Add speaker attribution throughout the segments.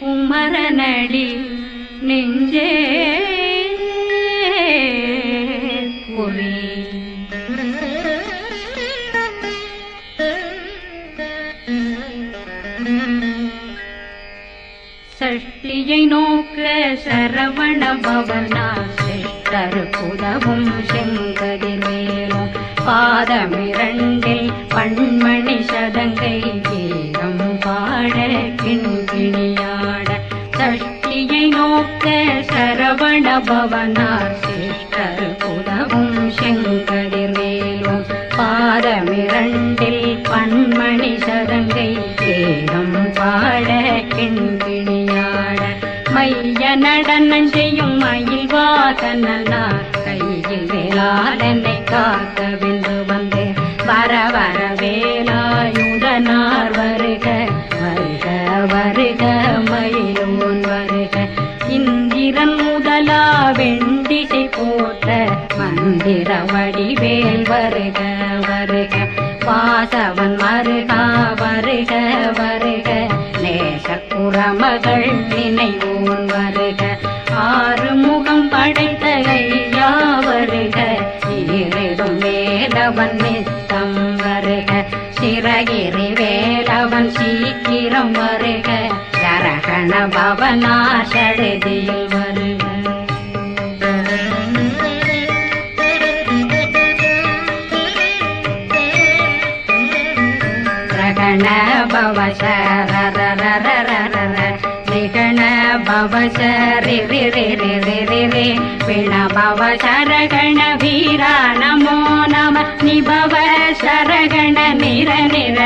Speaker 1: குமரனடி நெஞ்சே புரி சஷ்டியை நோக்க சரவண பவனா சிஷ்டர் புதவும் செங்கதிர்வேலும் பாதமிரண்டில் பண்மணி சதங்கை கீதம் பாட கிண்கிணியாட சஷ்டியை நோக்க சரவண பவனார் சிஷ்டர் புதவும் செங்கதிர்வேலும் பாதமிரண்டில் பன்மணி சதங்கை கீதம் பாட கிண்கிணியாட மைய நடனம் செய்யும் மயில் வாசனார் கையில் வேளாடனை காக்கவில்லை மந்திர வேல் வருக வருக. வாசவன் மருகா வருக வருக. நேசக்குற மகள் நினைவோன் வருக. ஆறு முகம் படைத்த ஐயா வருக. இருடும் வேலவன் நித்தம் வருக. சிறகிரி வேலவன் சீக்கிரம் வருக. சரகண பவனா சடுதியில் शर नि गण विण भव शरगण भीरा नमो नम निभव शरगण निर निर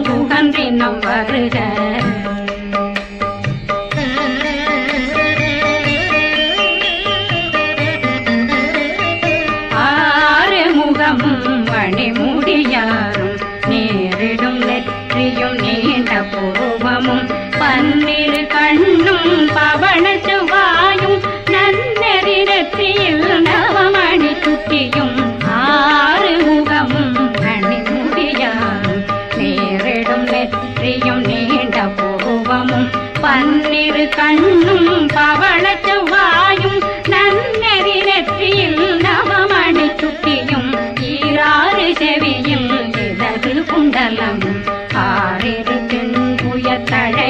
Speaker 1: குகன்றி நம் வருக.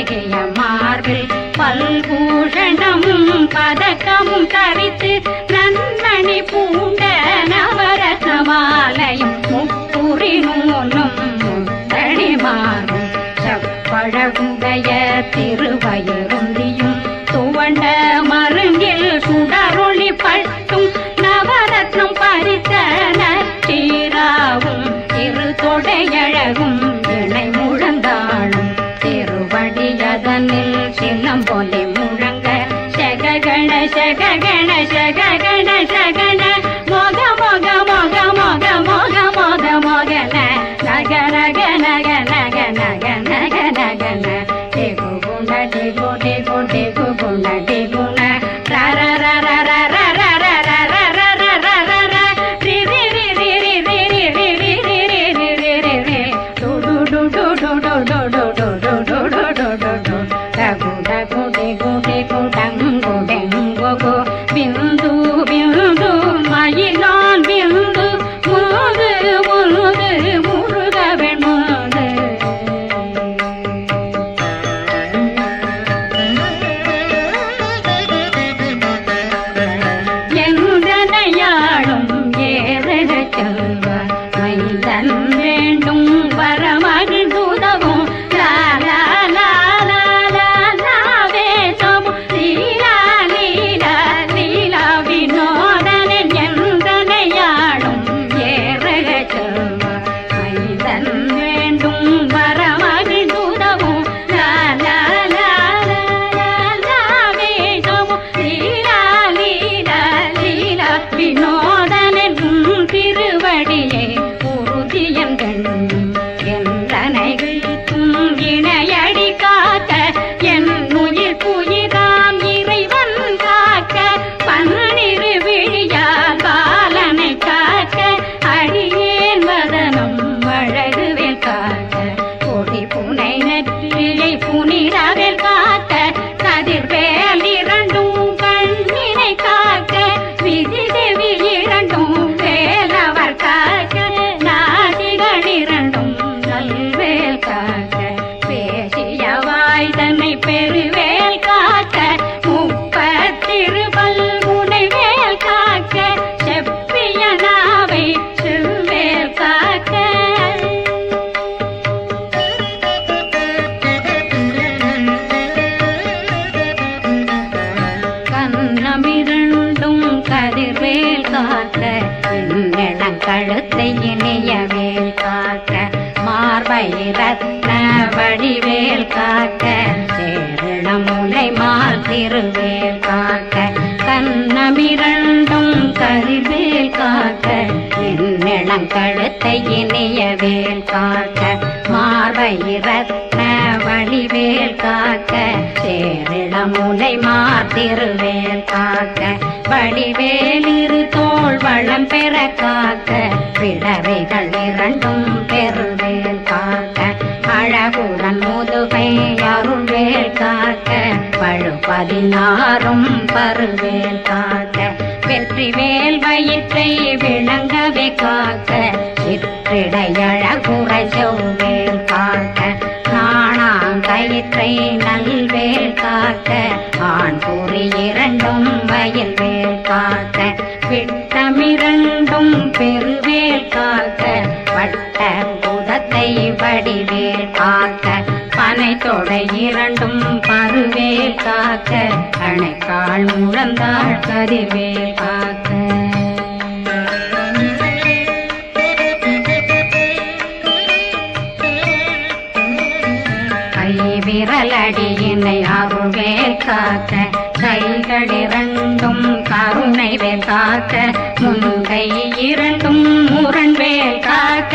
Speaker 1: அழகிய மார்பில் பல்பூஷணமும் பதக்கமும் தரித்து நன்மணி பூண்ட நவரத்ன மாலையும் முப்புரி நூலும் முத்தடி செப்பழகுடைய திருவயரும் திருவேல் காக்க கண்ணமிரண்டும் கதிர்வேல் காக்க எண்ணம் கழுத்தை இணையவேல் காக்க மார்பை வழிவேல் காக்க சேரிடமுனை மாத்திருவேல் காக்க வடிவேல் இரு தோள் வளம் பெற காக்க பிடவைகள் இரண்டும் பெருவேல் பதினாறும் பருவேல் காக்க வெற்றி வேல் வயிற்றை விளங்கவே காக்க சிற்றிடை செவ்வேல் காக்க நாணாங்கயிற்றை நல்வேல் காக்க ஆண் கூறி இரண்டும் வயல் வேல் காக்க விட்டமிரண்டும் பெருவேல் காக்க வட்ட புதத்தை வடிவேல் காக்க தொடை இரண்டும் பருவேல் காக்க அணைக்கால் முழந்தாள் கதிர்வேல் காக்க. கை விரலடியினை அருள்வேல் காக்க கைகளிரண்டும் கருணை வேல் காக்க முன்கை இரண்டும் முரண்வேல் காக்க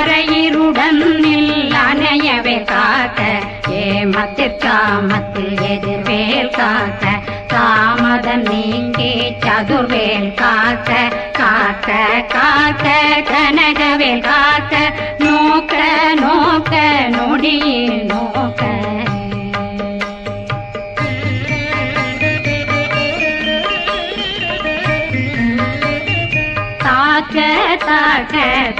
Speaker 1: கரையிருடன் அணையவே காக்க ஏமத்தில் காமத்தில் எதிர்வேல் காக்க தாமதம் நீங்கி சதுர்வேல் காக்க காக்க காக்க கனகவேல் காக்க நோக்க நோக்க நொடியில் நோக்க. தாக்க தாக்க தாக்க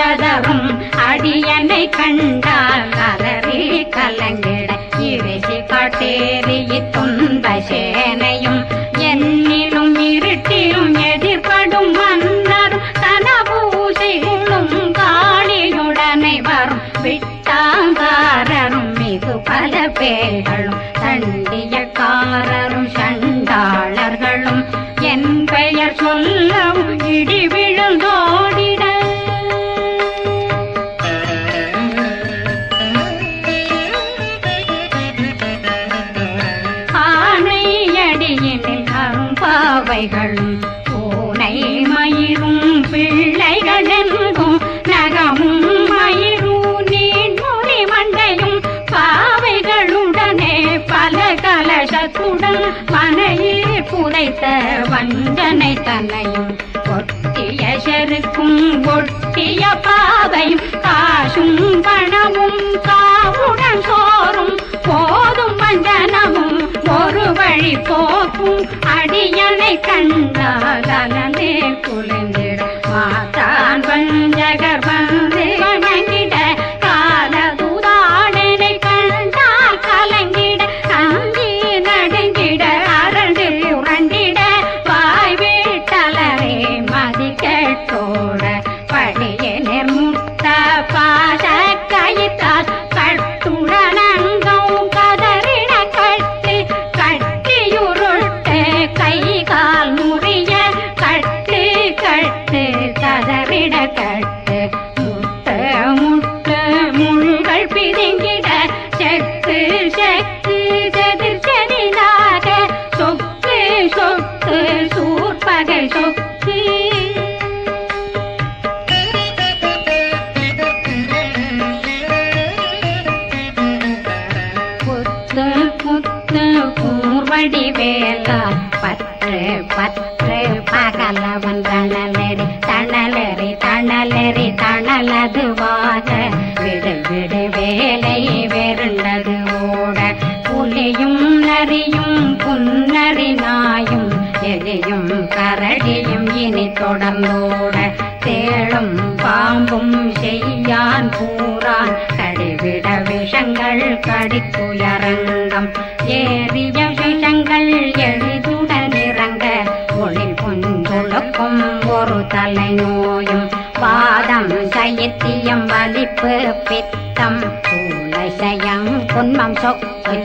Speaker 1: கதவும் அடியனை கண்டால் அலறி கலங்கிட. இறைசி காட்டேறி துன்ப சேனையும் வஞ்சனை தலையும் ஒட்டிய செருக்கும் ஒட்டிய பாதையும் காசும் பணமும் காவுடன் சோறும் போதும் வஞ்சனமும் ஒரு வழி போக்கும் அடியனை கண்டால் அலந்தே குளிந்திட மாத்தான் பஞ்சகர்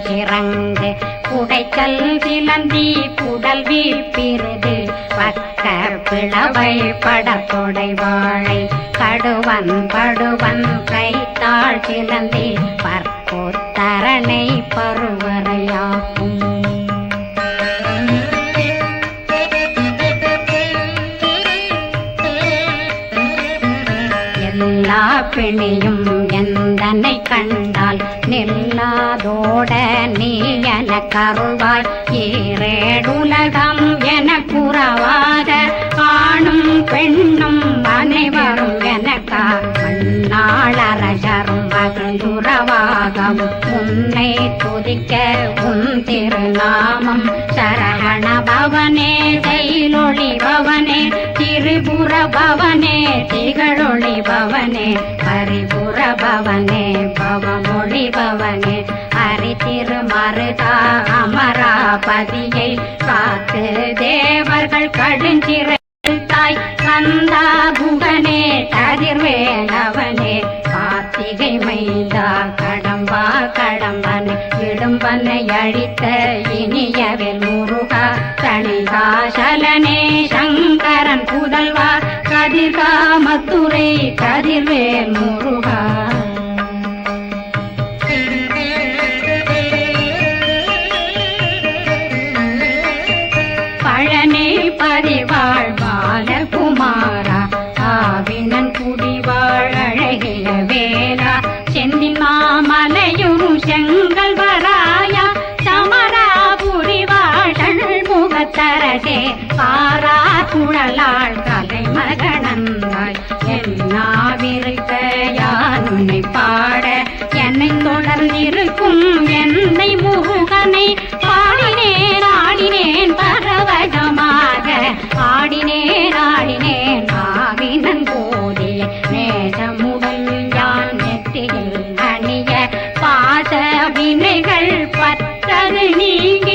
Speaker 1: சொக்கு சிறங்கு குடைச்சல் சிலந்தி புடல் வீப்பிருது பக்க பிளவை படத்தொடை வாழை கடுவன் படுவன் கைத்தாள் சிலந்தி பற்போத்தரணை பருவரை எல்லா பிணியும் எந்தனை கண்டால் நில்லாதோட நீ என கருவாய்? ஈரேடுலகம் என புறவாத ஆணும் பெண்ணும் அனைவரும் எனக்காக நாளரசரும் மகிழ்ந்துறவாகம் உன்னை துதிக்க உன் திருநாமம் சரகண பவனே செயலொளி பவனே திரிபுர பவனே திகழொளி பவனே பரிபுர பவனே பவமொழி பவனே. ஹரி திருமருதா அமராபதியை காத்து தேவர்கள் கடுஞ்சிற கந்தா குகனே கதிர்வேலவனே கார்த்திகை மைந்தா கடம்பா கடம்பன் இடும்பனை அழித்த இனியவில் முருகா தனிகாசலனே சங்கரன் புதல்வா கதிர்காமத்துறை கதிர்வேல் முருகா. வினைகள் பத்தது நீங்க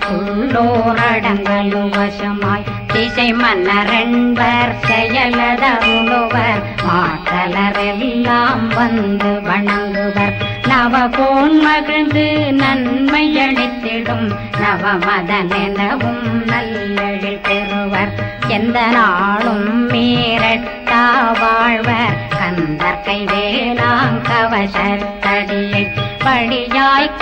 Speaker 1: தில்லைக்குள்ளோரடங்கலும் வசமாய் திசை மன்னரென்பர் செயலதருளுவர் மாற்றலரெல்லாம் வந்து வணங்குவர். நவகோன் மகிழ்ந்து நன்மையளித்திடும். நவமதனெனவும் நல்லெழில் பெறுவர். எந்த நாளும் மீரட்டா வாழ்வர். கந்தர் கைவேலாம் கவசத்தடியை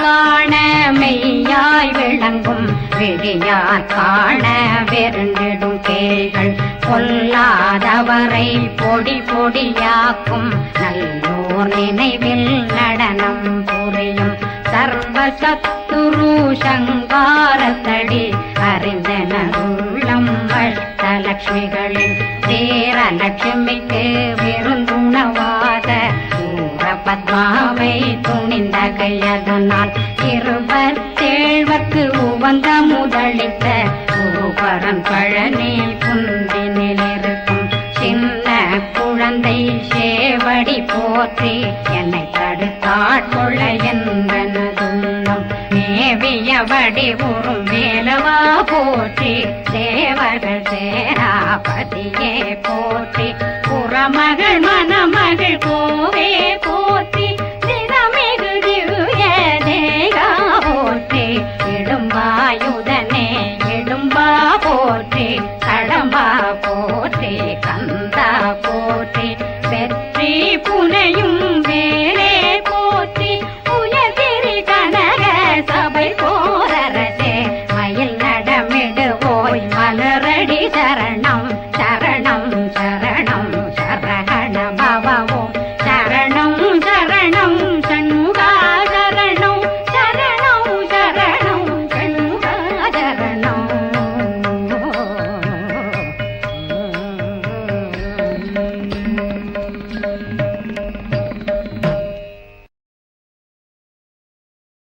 Speaker 1: காண மெய்யாய் விளங்கும் விழியாய் காண வெருண்டிடும் கேள்கள் பொல்லாதவரை பொடி பொடியாக்கும் நல்லோர் நினைவில் நடனம் புரியும் சர்வ சத்துரு சங்காரத்தடி அறிந்தன அறிந்தனருள்ளம் வட்டலட்சுமிகளின் தேர லட்சுமிக்கு விருந்து பத்மாவை துணிந்த கையதனால் இருபத்தேழ்வர்க்கு உவந்த முதலித்த குருபரன் பழனி குந்தினில் இருக்கும் சின்ன குழந்தை சேவடி போற்றி என்னை தடுத்தாட்கொள்ள என்பனதுள்ளம் மேவியபடி உறும் வேலவா போற்றி தேவர்கள் சேராபதியே போற்றி. புறமகள் மணமகள் கோவே போ போற்றேன் வெற்றி புனையும்